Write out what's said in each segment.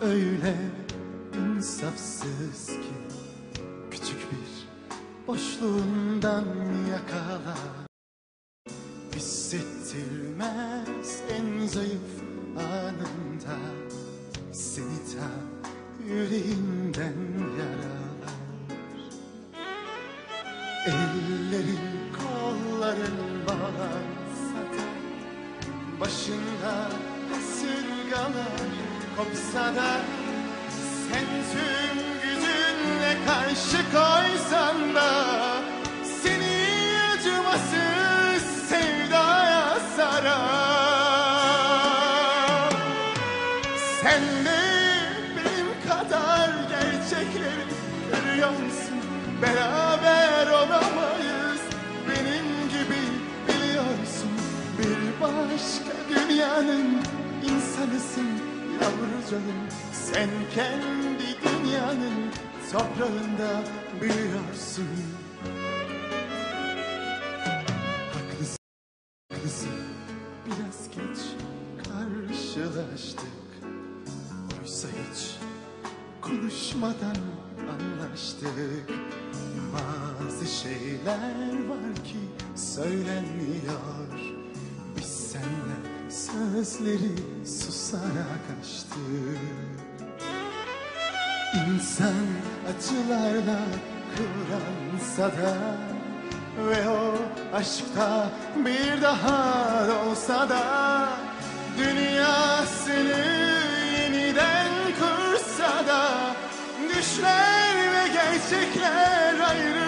öyle insafsız ki Küçük bir boşluğundan yakala. Hissettirmez en zayıf anında Seni ta yüreğinden yaralar. Ellerin kolların bağlansa da Başında kasırgalar kopsa da Sen tüm gücünle karşı koysan da Seni acımasız sevdaya sarar. Sen de benim kadar gerçekleri görüyor musun? Beraber olamayız. Benim gibi biliyorsun. Bir başka dünyanın insanısın yavrucağım Sen kendi dünyanın toprağında büyüyorsun. Haklısın, haklısın. Biraz geç karşılaştık. Oysa hiç konuşmadan anlaştık. Bazı şeyler var ki söylenmiyor sözleri susarak açtık İnsan acılarla kıvransa da Ve o aşkta bir daha olsa da Dünyasını yeniden kursa da Düşler ve gerçekler ayrı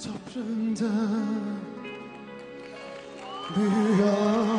toprağında büyüyorsun